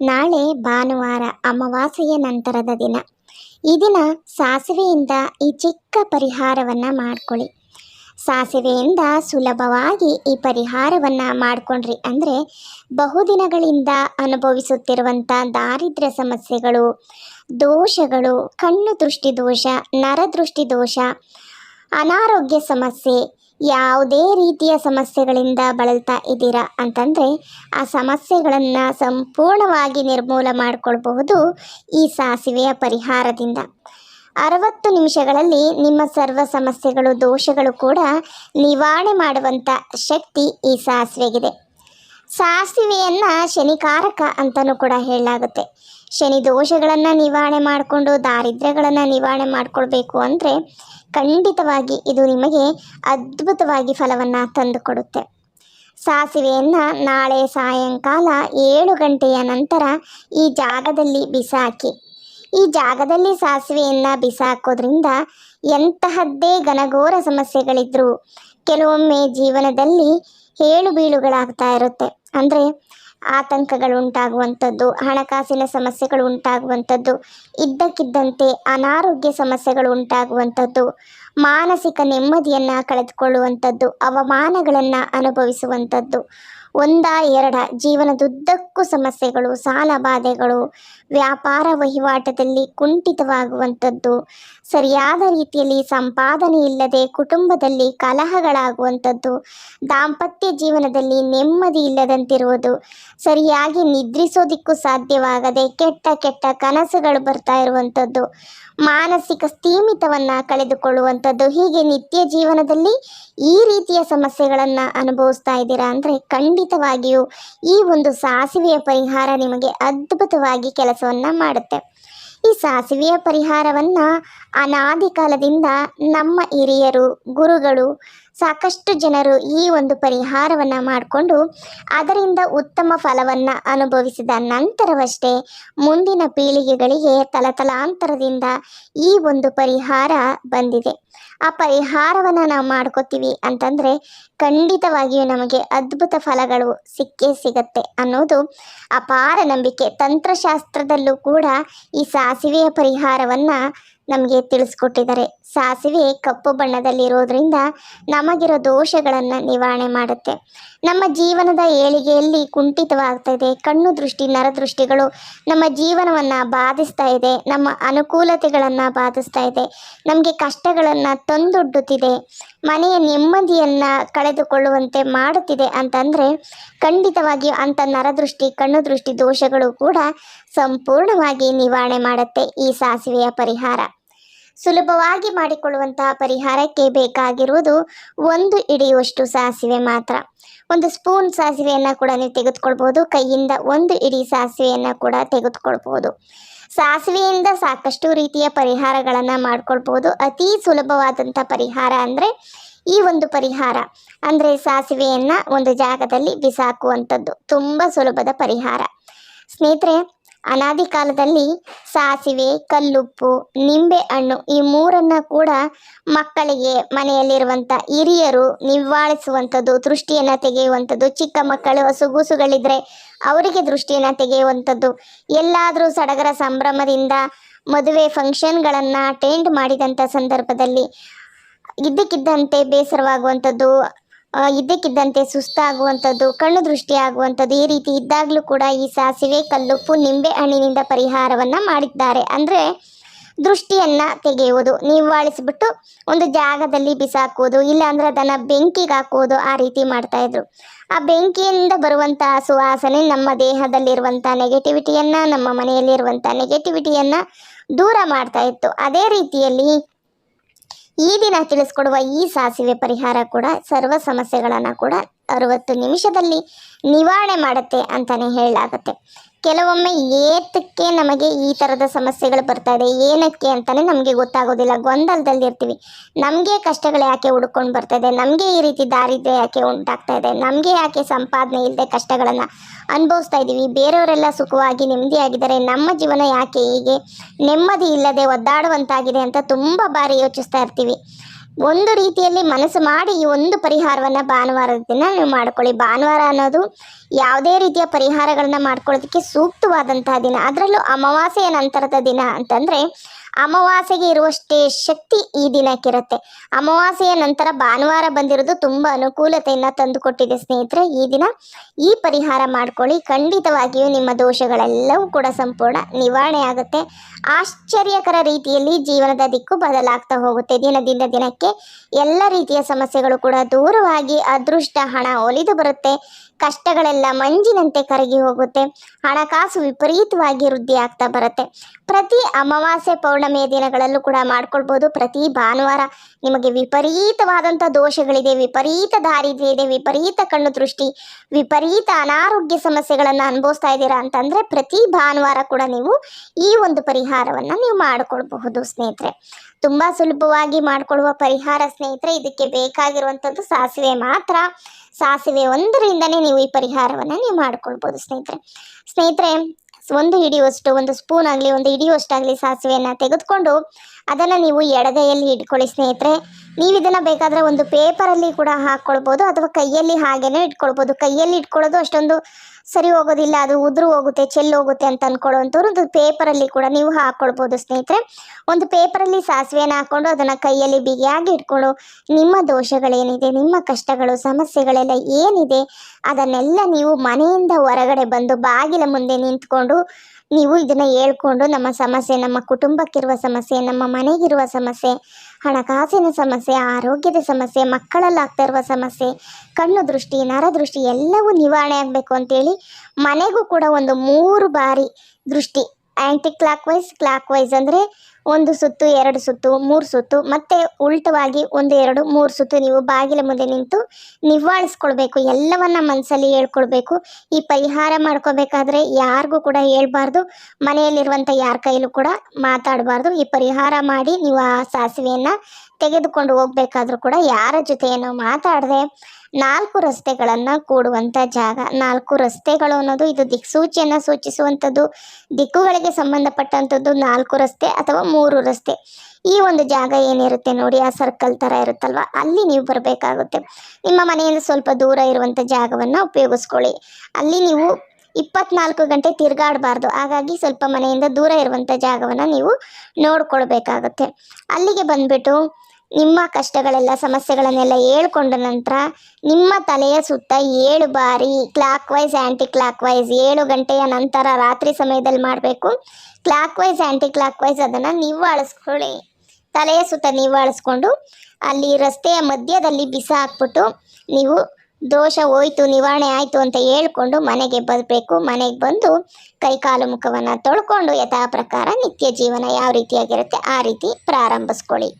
ನಾಳೆ ಭಾನುವಾರ ಅಮಾವಾಸ್ಯೆಯ ನಂತರದ ದಿನ. ಈ ದಿನ ಸಾಸಿವೆಯಿಂದ ಈ ಚಿಕ್ಕ ಪರಿಹಾರವನ್ನು ಮಾಡ್ಕೊಳ್ಳಿ. ಸಾಸಿವೆಯಿಂದ ಸುಲಭವಾಗಿ ಈ ಪರಿಹಾರವನ್ನು ಮಾಡಿಕೊಂಡ್ರಿ ಅಂದರೆ ಬಹುದಿನಗಳಿಂದ ಅನುಭವಿಸುತ್ತಿರುವಂಥ ದಾರಿದ್ರ್ಯ ಸಮಸ್ಯೆಗಳು, ದೋಷಗಳು, ಕಣ್ಣು ದೃಷ್ಟಿ ದೋಷ ನರದೃಷ್ಟಿ ದೋಷ ಅನಾರೋಗ್ಯ ಸಮಸ್ಯೆ ಯಾವುದೇ ರೀತಿಯ ಸಮಸ್ಯೆಗಳಿಂದ ಬಳಲ್ತಾ ಇದ್ದೀರಾ ಅಂತಂದರೆ ಆ ಸಮಸ್ಯೆಗಳನ್ನು ಸಂಪೂರ್ಣವಾಗಿ ನಿರ್ಮೂಲ ಮಾಡಿಕೊಳ್ಬಹುದು ಈ ಸಾಸಿವೆಯ ಪರಿಹಾರದಿಂದ. ಅರವತ್ತು ನಿಮಿಷಗಳಲ್ಲಿ ನಿಮ್ಮ ಸರ್ವ ಸಮಸ್ಯೆಗಳು, ದೋಷಗಳು ಕೂಡ ನಿವಾರಣೆ ಮಾಡುವಂಥ ಶಕ್ತಿ ಈ ಸಾಸಿವೆಗಿದೆ. ಸಾಸಿವೆಯನ್ನು ಶನಿಕಾರಕ ಅಂತಲೂ ಕೂಡ ಹೇಳಲಾಗುತ್ತೆ. ಶನಿ ದೋಷಗಳನ್ನು ನಿವಾರಣೆ ಮಾಡಿಕೊಂಡು ದಾರಿದ್ರ್ಯಗಳನ್ನು ನಿವಾರಣೆ ಮಾಡಿಕೊಳ್ಬೇಕು ಅಂದರೆ ಖಂಡಿತವಾಗಿ ಇದು ನಿಮಗೆ ಅದ್ಭುತವಾಗಿ ಫಲವನ್ನು ತಂದುಕೊಡುತ್ತೆ. ಸಾಸಿವೆಯನ್ನು ನಾಳೆ ಸಾಯಂಕಾಲ ಏಳು ಗಂಟೆಯ ನಂತರ ಈ ಜಾಗದಲ್ಲಿ ಬಿಸಾಕಿ. ಈ ಜಾಗದಲ್ಲಿ ಸಾಸಿವೆಯನ್ನು ಬಿಸಾಕೋದ್ರಿಂದ ಎಂತಹದ್ದೇ ಘನಘೋರ ಸಮಸ್ಯೆಗಳಿದ್ದರೂ ಕೆಲವೊಮ್ಮೆ ಜೀವನದಲ್ಲಿ ಏಳು ಬೀಳುಗಳಾಗ್ತಾ ಇರುತ್ತೆ. ಅಂದರೆ ಆತಂಕಗಳು ಉಂಟಾಗುವಂಥದ್ದು, ಹಣಕಾಸಿನ ಸಮಸ್ಯೆಗಳು ಉಂಟಾಗುವಂಥದ್ದು, ಇದ್ದಕ್ಕಿದ್ದಂತೆ ಅನಾರೋಗ್ಯ ಸಮಸ್ಯೆಗಳು ಉಂಟಾಗುವಂಥದ್ದು, ಮಾನಸಿಕ ನೆಮ್ಮದಿಯನ್ನು ಕಳೆದುಕೊಳ್ಳುವಂಥದ್ದು, ಅವಮಾನಗಳನ್ನು ಅನುಭವಿಸುವಂಥದ್ದು. ಒಂದ ಎರಡ ಜೀವನದುದ್ದಕ್ಕೂ ಸಮಸ್ಯೆಗಳು, ಸಾಲ ಬಾಧೆಗಳು, ವ್ಯಾಪಾರ ವಹಿವಾಟದಲ್ಲಿ ಕುಂಠಿತವಾಗುವಂಥದ್ದು, ಸರಿಯಾದ ರೀತಿಯಲ್ಲಿ ಸಂಪಾದನೆ ಇಲ್ಲದೆ ಕುಟುಂಬದಲ್ಲಿ ಕಲಹಗಳಾಗುವಂಥದ್ದು, ದಾಂಪತ್ಯ ಜೀವನದಲ್ಲಿ ನೆಮ್ಮದಿ ಇಲ್ಲದಂತಿರುವುದು, ಸರಿಯಾಗಿ ನಿದ್ರಿಸೋದಿಕ್ಕೂ ಸಾಧ್ಯವಾಗದೆ ಕೆಟ್ಟ ಕೆಟ್ಟ ಕನಸುಗಳು ಬರ್ತಾ ಇರುವಂಥದ್ದು, ಮಾನಸಿಕ ಸ್ಥೀಮಿತವನ್ನು ಕಳೆದುಕೊಳ್ಳುವಂಥದ್ದು, ಹೀಗೆ ನಿತ್ಯ ಜೀವನದಲ್ಲಿ ಈ ರೀತಿಯ ಸಮಸ್ಯೆಗಳನ್ನು ಅನುಭವಿಸ್ತಾ ಇದ್ದೀರಾ ಅಂದರೆ ಖಂಡಿತವಾಗಿಯೂ ಈ ಒಂದು ಸಾಸಿವೆಯ ಪರಿಹಾರ ನಿಮಗೆ ಅದ್ಭುತವಾಗಿ ಕೆಲಸವನ್ನು ಮಾಡುತ್ತೆ. ಈ ಸಾಸಿವೆಯ ಪರಿಹಾರವನ್ನು ಅನಾದಿ ಕಾಲದಿಂದ ನಮ್ಮ ಹಿರಿಯರು, ಗುರುಗಳು, ಸಾಕಷ್ಟು ಜನರು ಈ ಒಂದು ಪರಿಹಾರವನ್ನು ಮಾಡಿಕೊಂಡು ಅದರಿಂದ ಉತ್ತಮ ಫಲವನ್ನು ಅನುಭವಿಸಿದ ನಂತರವಷ್ಟೇ ಮುಂದಿನ ಪೀಳಿಗೆಗಳಿಗೆ ತಲತಲಾಂತರದಿಂದ ಈ ಒಂದು ಪರಿಹಾರ ಬಂದಿದೆ. ಆ ಪರಿಹಾರವನ್ನು ನಾವು ಮಾಡ್ಕೋತೀವಿ ಅಂತಂದರೆ ಖಂಡಿತವಾಗಿಯೂ ನಮಗೆ ಅದ್ಭುತ ಫಲಗಳು ಸಿಕ್ಕೇ ಸಿಗತ್ತೆ ಅನ್ನೋದು ಅಪಾರ ನಂಬಿಕೆ. ತಂತ್ರಶಾಸ್ತ್ರದಲ್ಲೂ ಕೂಡ ಈ ಸಾಸಿವೆಯ ಪರಿಹಾರವನ್ನು ನಮಗೆ ತಿಳಿಸ್ಕೊಟ್ಟಿದ್ದಾರೆ. ಸಾಸಿವೆ ಕಪ್ಪು ಬಣ್ಣದಲ್ಲಿರೋದ್ರಿಂದ ನಮಗಿರೋ ದೋಷಗಳನ್ನು ನಿವಾರಣೆ ಮಾಡುತ್ತೆ. ನಮ್ಮ ಜೀವನದ ಏಳಿಗೆಯಲ್ಲಿ ಕುಂಠಿತವಾಗ್ತಾ ಇದೆ ಕಣ್ಣು ದೃಷ್ಟಿ ನರದೃಷ್ಟಿಗಳು ನಮ್ಮ ಜೀವನವನ್ನು ಬಾಧಿಸ್ತಾ ಇದೆ. ನಮ್ಮ ಅನುಕೂಲತೆಗಳನ್ನು ಬಾಧಿಸ್ತಾ ಇದೆ. ನಮಗೆ ಕಷ್ಟಗಳನ್ನು ತಂದೊಡ್ಡುತ್ತಿದೆ. ಮನೆಯ ನೆಮ್ಮದಿಯನ್ನು ಕಳೆದುಕೊಳ್ಳುವಂತೆ ಮಾಡುತ್ತಿದೆ ಅಂತಂದರೆ ಖಂಡಿತವಾಗಿಯೂ ಅಂಥ ನರದೃಷ್ಟಿ ಕಣ್ಣು ದೃಷ್ಟಿ ದೋಷಗಳು ಕೂಡ ಸಂಪೂರ್ಣವಾಗಿ ನಿವಾರಣೆ ಮಾಡುತ್ತೆ ಈ ಸಾಸಿವೆಯ ಪರಿಹಾರ. ಸುಲಭವಾಗಿ ಮಾಡಿಕೊಳ್ಳುವಂತಹ ಪರಿಹಾರಕ್ಕೆ ಬೇಕಾಗಿರುವುದು ಒಂದು ಇಡಿಯುವಷ್ಟು ಸಾಸಿವೆ ಮಾತ್ರ. ಒಂದು ಸ್ಪೂನ್ ಸಾಸಿವೆಯನ್ನು ಕೂಡ ನೀವು ತೆಗೆದುಕೊಳ್ಬೋದು ಕೈಯಿಂದ ಒಂದು ಇಡೀ ಸಾಸಿವೆಯನ್ನು ಕೂಡ ತೆಗೆದುಕೊಳ್ಬೋದು ಸಾಸಿವೆಯಿಂದ ಸಾಕಷ್ಟು ರೀತಿಯ ಪರಿಹಾರಗಳನ್ನು ಮಾಡ್ಕೊಳ್ಬೋದು. ಅತಿ ಸುಲಭವಾದಂಥ ಪರಿಹಾರ ಅಂದರೆ ಈ ಒಂದು ಪರಿಹಾರ. ಅಂದರೆ ಸಾಸಿವೆಯನ್ನು ಒಂದು ಜಾಗದಲ್ಲಿ ಬಿಸಾಕುವಂಥದ್ದು. ತುಂಬ ಸುಲಭದ ಪರಿಹಾರ. ಸ್ನೇಹಿತರೆ ಅನಾದಿ ಕಾಲದಲ್ಲಿ ಸಾಸಿವೆ, ಕಲ್ಲುಪ್ಪು, ನಿಂಬೆ ಹಣ್ಣು ಈ ಮೂರನ್ನ ಕೂಡ ಮಕ್ಕಳಿಗೆ ಮನೆಯಲ್ಲಿರುವಂಥ ಹಿರಿಯರು ನಿವಾಳಿಸುವಂಥದ್ದು ದೃಷ್ಟಿಯನ್ನು ತೆಗೆಯುವಂಥದ್ದು, ಚಿಕ್ಕ ಮಕ್ಕಳು ಹಸುಗೂಸುಗಳಿದ್ರೆ ಅವರಿಗೆ ದೃಷ್ಟಿಯನ್ನು ತೆಗೆಯುವಂಥದ್ದು. ಎಲ್ಲಾದರೂ ಸಡಗರ ಸಂಭ್ರಮದಿಂದ ಮದುವೆ ಫಂಕ್ಷನ್ಗಳನ್ನು ಅಟೆಂಡ್ ಮಾಡಿದಂಥ ಸಂದರ್ಭದಲ್ಲಿ ಇದ್ದಕ್ಕಿದ್ದಂತೆ ಬೇಸರವಾಗುವಂಥದ್ದು ಇದ್ದಕ್ಕಿದ್ದಂತೆ ಸುಸ್ತಾಗುವಂಥದ್ದು, ಕಣ್ಣು ದೃಷ್ಟಿ ಆಗುವಂಥದ್ದು ಈ ರೀತಿ ಇದ್ದಾಗಲೂ ಕೂಡ ಈ ಸಾಸಿವೆ ಕಲ್ಲುಪ್ಪು ನಿಂಬೆ ಹಣ್ಣಿನಿಂದ ಪರಿಹಾರವನ್ನು ಮಾಡಿದ್ದಾರೆ. ಅಂದರೆ ದೃಷ್ಟಿಯನ್ನು ತೆಗೆಯುವುದು. ನಿವಾಳಿಸಿಬಿಟ್ಟು ಒಂದು ಜಾಗದಲ್ಲಿ ಬಿಸಾಕುವುದು ಇಲ್ಲಾಂದ್ರೆ ಅದನ್ನು ಬೆಂಕಿಗೆ ಹಾಕುವುದು ಆ ರೀತಿ ಮಾಡ್ತಾಯಿದ್ರು ಆ ಬೆಂಕಿಯಿಂದ ಬರುವಂಥ ಸುವಾಸನೆ ನಮ್ಮ ದೇಹದಲ್ಲಿರುವಂಥ ನೆಗೆಟಿವಿಟಿಯನ್ನು ನಮ್ಮ ಮನೆಯಲ್ಲಿರುವಂಥ ನೆಗೆಟಿವಿಟಿಯನ್ನು ದೂರ ಮಾಡ್ತಾ ಇತ್ತು. ಅದೇ ರೀತಿಯಲ್ಲಿ ಈ ದಿನ ತಿಳಿಸ್ಕೊಡುವ ಈ ಸಾಸಿವೆ ಪರಿಹಾರ ಕೂಡ ಸರ್ವ ಸಮಸ್ಯೆಗಳನ್ನು ಕೂಡ ಅರವತ್ತು ನಿಮಿಷದಲ್ಲಿ ನಿವಾರಣೆ ಮಾಡುತ್ತೆ ಅಂತಲೇ ಹೇಳಲಾಗುತ್ತೆ. ಕೆಲವೊಮ್ಮೆ ಏತಕ್ಕೆ ನಮಗೆ ಈ ಥರದ ಸಮಸ್ಯೆಗಳು ಬರ್ತಾ ಇದೆ, ಏನಕ್ಕೆ ಅಂತಲೇ ನಮಗೆ ಗೊತ್ತಾಗೋದಿಲ್ಲ. ಗೊಂದಲದಲ್ಲಿ ಇರ್ತೀವಿ. ನಮಗೆ ಕಷ್ಟಗಳು ಯಾಕೆ ಹುಡ್ಕೊಂಡು ಬರ್ತಾ ಇದೆ? ನಮಗೆ ಈ ರೀತಿ ದಾರಿದ್ರೆ ಯಾಕೆ ಉಂಟಾಗ್ತಾ ಇದೆ? ನಮಗೆ ಯಾಕೆ ಸಂಪಾದನೆ ಇಲ್ಲದೆ ಕಷ್ಟಗಳನ್ನು ಅನುಭವಿಸ್ತಾ ಇದ್ದೀವಿ? ಬೇರೆಯವರೆಲ್ಲ ಸುಖವಾಗಿ ನೆಮ್ಮದಿಯಾಗಿದ್ದಾರೆ ನಮ್ಮ ಜೀವನ ಯಾಕೆ ಹೀಗೆ? ನೆಮ್ಮದಿ ಇಲ್ಲದೆ ಒದ್ದಾಡುವಂತಾಗಿದೆ ಅಂತ ತುಂಬ ಬಾರಿ ಯೋಚಿಸ್ತಾ ಇರ್ತೀವಿ. ಒಂದು ರೀತಿಯಲ್ಲಿ ಮನಸ್ಸು ಮಾಡಿ ಈ ಒಂದು ಪರಿಹಾರವನ್ನು ಭಾನುವಾರದ ದಿನ ನೀವು ಮಾಡ್ಕೊಳ್ಳಿ. ಭಾನುವಾರ ಅನ್ನೋದು ಯಾವುದೇ ರೀತಿಯ ಪರಿಹಾರಗಳನ್ನ ಮಾಡ್ಕೊಳ್ಳೋದಕ್ಕೆ ಸೂಕ್ತವಾದಂತಹ ದಿನ. ಅದರಲ್ಲೂ ಅಮಾವಾಸ್ಯೆಯ ನಂತರದ ದಿನ ಅಂತಂದರೆ ಅಮಾವಾಸ್ಯೆಗೆ ಇರುವಷ್ಟೇ ಶಕ್ತಿ ಈ ದಿನಕ್ಕಿರುತ್ತೆ. ಅಮಾವಾಸ್ಯೆಯ ನಂತರ ಭಾನುವಾರ ಬಂದಿರೋದು ತುಂಬ ಅನುಕೂಲತೆಯನ್ನು ತಂದುಕೊಟ್ಟಿದೆ ಸ್ನೇಹಿತರೆ. ಈ ದಿನ ಈ ಪರಿಹಾರ ಮಾಡ್ಕೊಳ್ಳಿ. ಖಂಡಿತವಾಗಿಯೂ ನಿಮ್ಮ ದೋಷಗಳೆಲ್ಲವೂ ಕೂಡ ಸಂಪೂರ್ಣ ನಿವಾರಣೆ ಆಗುತ್ತೆ. ಆಶ್ಚರ್ಯಕರ ರೀತಿಯಲ್ಲಿ ಜೀವನದ ದಿಕ್ಕು ಬದಲಾಗ್ತಾ ಹೋಗುತ್ತೆ. ದಿನದಿಂದ ದಿನಕ್ಕೆ ಎಲ್ಲ ರೀತಿಯ ಸಮಸ್ಯೆಗಳು ಕೂಡ ದೂರವಾಗಿ ಅದೃಷ್ಟ ಹಣ ಒಲಿದು ಬರುತ್ತೆ. ಕಷ್ಟಗಳೆಲ್ಲ ಮಂಜಿನಂತೆ ಕರಗಿ ಹೋಗುತ್ತೆ. ಹಣಕಾಸು ವಿಪರೀತವಾಗಿ ವೃದ್ಧಿ ಆಗ್ತಾ ಬರುತ್ತೆ. ಪ್ರತಿ ಅಮಾವಾಸ್ಯೆ ಪೌರ್ಣಮಿಯ ದಿನಗಳಲ್ಲೂ ಕೂಡ ಮಾಡ್ಕೊಳ್ಬೋದು. ಪ್ರತಿ ಭಾನುವಾರ ನಿಮಗೆ ವಿಪರೀತವಾದಂಥ ದೋಷಗಳಿದೆ, ವಿಪರೀತ ದಾರಿದ್ರ್ಯ ಇದೆ ವಿಪರೀತ ಕಣ್ಣು ದೃಷ್ಟಿ, ವಿಪರೀತ ಅನಾರೋಗ್ಯ ಸಮಸ್ಯೆಗಳನ್ನು ಅನುಭವಿಸ್ತಾ ಇದ್ದೀರಾ ಅಂತಂದರೆ ಪ್ರತಿ ಭಾನುವಾರ ಕೂಡ ನೀವು ಈ ಒಂದು ಪರಿಹಾರವನ್ನು ನೀವು ಮಾಡಿಕೊಳ್ಬಹುದು ಸ್ನೇಹಿತರೆ. ತುಂಬ ಸುಲಭವಾಗಿ ಮಾಡಿಕೊಳ್ಳುವ ಪರಿಹಾರ ಸ್ನೇಹಿತರೆ. ಇದಕ್ಕೆ ಬೇಕಾಗಿರುವಂಥದ್ದು ಸಾಸಿವೆ ಮಾತ್ರ. ಸಾಸಿವೆ ಒಂದರಿಂದನೇ ನೀವು ಈ ಪರಿಹಾರವನ್ನು ನೀವು ಮಾಡ್ಕೊಳ್ಬೋದು ಸ್ನೇಹಿತರೆ. ಸ್ನೇಹಿತರೆ, ಒಂದು ಹಿಡಿಯುವಷ್ಟು, ಒಂದು ಸ್ಪೂನ್ ಆಗಲಿ, ಒಂದು ಹಿಡಿಯುವಷ್ಟಾಗಲಿ ಸಾಸಿವೆಯನ್ನು ತೆಗೆದುಕೊಂಡು ಅದನ್ನು ನೀವು ಎಡಗೈಯಲ್ಲಿ ಇಟ್ಕೊಳ್ಳಿ ಸ್ನೇಹಿತರೆ. ನೀವು ಇದನ್ನು ಬೇಕಾದರೆ ಒಂದು ಪೇಪರಲ್ಲಿ ಕೂಡ ಹಾಕ್ಕೊಳ್ಬೋದು, ಅಥವಾ ಕೈಯಲ್ಲಿ ಹಾಗೇನೆ ಇಟ್ಕೊಳ್ಬೋದು. ಕೈಯಲ್ಲಿ ಇಟ್ಕೊಳ್ಳೋದು ಅಷ್ಟೊಂದು ಸರಿ ಹೋಗೋದಿಲ್ಲ, ಅದು ಉದುರು ಹೋಗುತ್ತೆ, ಚೆಲ್ಲಿ ಹೋಗುತ್ತೆ ಅಂತ ಅಂದ್ಕೊಡುವಂಥವ್ರು ಒಂದು ಪೇಪರಲ್ಲಿ ಕೂಡ ನೀವು ಹಾಕ್ಕೊಳ್ಬೋದು ಸ್ನೇಹಿತರೆ. ಒಂದು ಪೇಪರಲ್ಲಿ ಸಾಸಿವೆನ ಹಾಕ್ಕೊಂಡು ಅದನ್ನು ಕೈಯಲ್ಲಿ ಬಿಗಿಯಾಗಿ ಇಟ್ಕೊಂಡು ನಿಮ್ಮ ದೋಷಗಳೇನಿದೆ, ನಿಮ್ಮ ಕಷ್ಟಗಳು, ಸಮಸ್ಯೆಗಳೆಲ್ಲ ಏನಿದೆ, ಅದನ್ನೆಲ್ಲ ನೀವು ಮನೆಯಿಂದ ಹೊರಗಡೆ ಬಂದು ಬಾಗಿಲ ಮುಂದೆ ನಿಂತ್ಕೊಂಡು ನೀವು ಇದನ್ನು ಹೇಳ್ಕೊಂಡು ನಮ್ಮ ಸಮಸ್ಯೆ, ನಮ್ಮ ಕುಟುಂಬಕ್ಕಿರುವ ಸಮಸ್ಯೆ, ನಮ್ಮ ಮನೆಗಿರುವ ಸಮಸ್ಯೆ ಹಣಕಾಸಿನ ಸಮಸ್ಯೆ, ಆರೋಗ್ಯದ ಸಮಸ್ಯೆ ಮಕ್ಕಳಲ್ಲಾಗ್ತಾ ಇರುವ ಸಮಸ್ಯೆ, ಕಣ್ಣು ದೃಷ್ಟಿ ನರದೃಷ್ಟಿ ಎಲ್ಲವೂ ನಿವಾರಣೆ ಆಗಬೇಕು ಅಂತೇಳಿ ಮನೆಗೂ ಕೂಡ ಒಂದು ಮೂರು ಬಾರಿ ದೃಷ್ಟಿ. Anticlockwise clockwise ಅಂದರೆ ಒಂದು ಸುತ್ತು, ಎರಡು ಸುತ್ತು, ಮೂರು ಸುತ್ತು, ಮತ್ತೆ ಉಲ್ಟವಾಗಿ ಒಂದು, ಎರಡು, ಮೂರು ಸುತ್ತು ನೀವು ಬಾಗಿಲ ಮುಂದೆ ನಿಂತು ನಿವಾಳಿಸ್ಕೊಳ್ಬೇಕು ಎಲ್ಲವನ್ನ ಮನಸ್ಸಲ್ಲಿ ಹೇಳ್ಕೊಳ್ಬೇಕು. ಈ ಪರಿಹಾರ ಮಾಡ್ಕೋಬೇಕಾದ್ರೆ ಯಾರಿಗೂ ಕೂಡ ಹೇಳ್ಬಾರ್ದು. ಮನೆಯಲ್ಲಿರುವಂಥ ಯಾರ ಕೈಲೂ ಕೂಡ ಮಾತಾಡಬಾರ್ದು. ಈ ಪರಿಹಾರ ಮಾಡಿ ನೀವು ಆ ಸಾಸಿವೆಯನ್ನು ತೆಗೆದುಕೊಂಡು ಹೋಗ್ಬೇಕಾದ್ರೂ ಕೂಡ ಯಾರ ಜೊತೆಯನ್ನು ಮಾತಾಡದೆ ನಾಲ್ಕು ರಸ್ತೆಗಳನ್ನು ಕೂಡುವಂಥ ಜಾಗ. ನಾಲ್ಕು ರಸ್ತೆಗಳು ಅನ್ನೋದು ಇದು ದಿಕ್ಸೂಚಿಯನ್ನು ಸೂಚಿಸುವಂಥದ್ದು. ದಿಕ್ಕುಗಳಿಗೆ ಸಂಬಂಧಪಟ್ಟಂಥದ್ದು ನಾಲ್ಕು ರಸ್ತೆ ಅಥವಾ ಮೂರು ರಸ್ತೆ. ಈ ಒಂದು ಜಾಗ ಏನಿರುತ್ತೆ ನೋಡಿ, ಆ ಸರ್ಕಲ್ ಥರ ಇರುತ್ತಲ್ವ? ಅಲ್ಲಿ ನೀವು ಬರಬೇಕಾಗುತ್ತೆ. ನಿಮ್ಮ ಮನೆಯಿಂದ ಸ್ವಲ್ಪ ದೂರ ಇರುವಂಥ ಜಾಗವನ್ನು ಉಪಯೋಗಿಸ್ಕೊಳ್ಳಿ. ಅಲ್ಲಿ ನೀವು ಇಪ್ಪತ್ನಾಲ್ಕು ಗಂಟೆ ತಿರುಗಾಡಬಾರ್ದು. ಹಾಗಾಗಿ ಸ್ವಲ್ಪ ಮನೆಯಿಂದ ದೂರ ಇರುವಂಥ ಜಾಗವನ್ನು ನೀವು ನೋಡ್ಕೊಳ್ಬೇಕಾಗುತ್ತೆ. ಅಲ್ಲಿಗೆ ಬಂದ್ಬಿಟ್ಟು ನಿಮ್ಮ ಕಷ್ಟಗಳೆಲ್ಲ, ಸಮಸ್ಯೆಗಳನ್ನೆಲ್ಲ ಹೇಳ್ಕೊಂಡ ನಂತರ ನಿಮ್ಮ ತಲೆಯ ಸುತ್ತ ಏಳು ಬಾರಿ clockwise anticlockwise ಏಳು ಗಂಟೆಯ ನಂತರ ರಾತ್ರಿ ಸಮಯದಲ್ಲಿ ಮಾಡಬೇಕು. Clockwise anticlockwise ಅದನ್ನು ನಿವ್ವಾಳಿಸ್ಕೊಳ್ಳಿ ತಲೆಯ ಸುತ್ತ ನಿವ್ವಾಳಿಸ್ಕೊಂಡು ಅಲ್ಲಿ ರಸ್ತೆಯ ಮಧ್ಯದಲ್ಲಿ ಬಿಸ ಹಾಕ್ಬಿಟ್ಟು ನೀವು ದೋಷ ಹೋಯ್ತು, ನಿವಾರಣೆ ಆಯಿತು ಅಂತ ಹೇಳ್ಕೊಂಡು ಮನೆಗೆ ಬರಬೇಕು. ಮನೆಗೆ ಬಂದು ಕೈಕಾಲು ಮುಖವನ್ನು ತೊಳ್ಕೊಂಡು ಯಥಾ ಪ್ರಕಾರ ನಿತ್ಯ ಜೀವನ ಯಾವ ರೀತಿಯಾಗಿರುತ್ತೆ ಆ ರೀತಿ ಪ್ರಾರಂಭಿಸ್ಕೊಳ್ಳಿ.